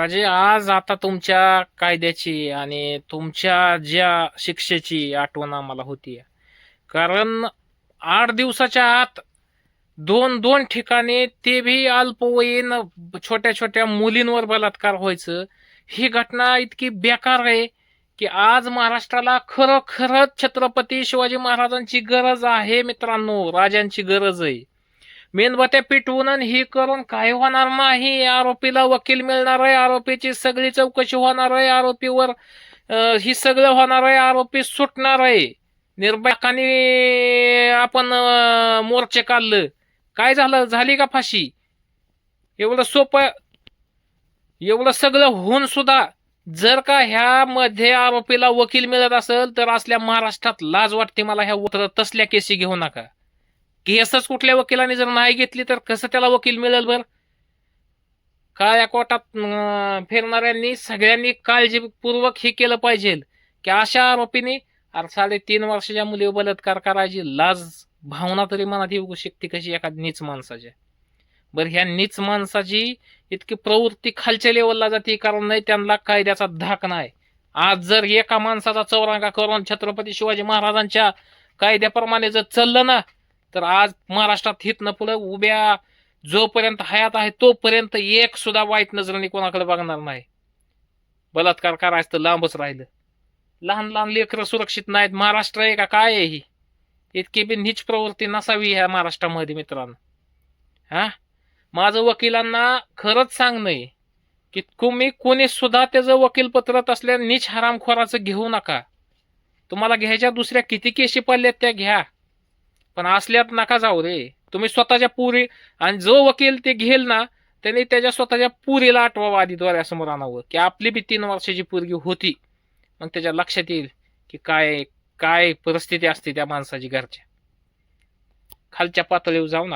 राजे आज आता तुमच्या कायद्याची आणि तुमच्या ज्या शिक्षेची आठवण आम्हाला होती. कारण आठ दिवसाच्या आत दोन दोन ठिकाणी ते भी अल्पवयीन छोट्या छोट्या मुलींवर बलात्कार व्हायचं. ही घटना इतकी बेकार आहे की आज महाराष्ट्राला खरोखरच छत्रपती शिवाजी महाराजांची गरज आहे मित्रांनो राजांची गरज आहे. मेणबत्या पिटवून ही करून काही होणार नाही? आरोपीला वकील मिळणार आहे. आरोपीची सगळी चौकशी होणार आहे. आरोपीवर ही सगळं होणार आहे. आरोपी सुटणार आहे. निर्भयाकाने आपण मोर्चे काढलं. काय झालं? झाली का फाशी? एवढं सोपं एवढं सगळं होऊन सुद्धा जर का ह्यामध्ये आरोपीला वकील मिळत असेल तर असल्या महाराष्ट्रात लाज वाटते मला ह्या तसल्या केसी घेऊ नका. केसच कुठल्या वकिलाने जर नाही घेतली तर कसं त्याला वकील मिळेल बर? काळ्या कोटात फिरणाऱ्यांनी सगळ्यांनी काळजीपूर्वक हे केलं पाहिजे की अशा आरोपीने अरे साडेतीन वर्षाच्या मुली बलात्कार करायची लाज भावना तरी मनात येऊ शकते कशी एका नीच माणसाच्या बरं ह्या नीच माणसाची इतकी प्रवृत्ती खालच्या लेवलला जाते कारण नाही त्यांना कायद्याचा धाक नाही. आज जर एका माणसाचा चौरांगा करून छत्रपती शिवाजी महाराजांच्या कायद्याप्रमाणे जर चाललं ना तर आज महाराष्ट्रात हितनं पुढे उभ्या जोपर्यंत हयात आहे तोपर्यंत एक सुद्धा वाईट नजरेने कोणाकडे बघणार नाही. बलात्कार करायचं तर लांबच राहिलं. लहान लहान लेकरं सुरक्षित नाहीत महाराष्ट्र आहे का काय आहे ही? इतकी बी नीच प्रवृत्ती नसावी ह्या महाराष्ट्रामध्ये मित्रांनो. हा? माझं वकिलांना खरंच सांगणं की तुम्ही कोणी सुद्धा त्याचं वकीलपत्र असल्या नीच हरामखोराचं घेऊ नका. तुम्हाला घ्यायच्या दुसऱ्या किती केशी पडल्यात त्या घ्या. पण असल्यात नका जाऊ रे. तुम्ही स्वतःच्या पुरी आणि जो वकील ते घेईल ना त्याने त्याच्या स्वतःच्या पुरीला आठवावं आधी समोर आणावं की आपली बी तीन वर्षाची पोरगी होती. मग त्याच्या लक्षात येईल की काय काय परिस्थिती असते त्या माणसाची घरच्या. खालच्या पातळीवर जाऊ नका.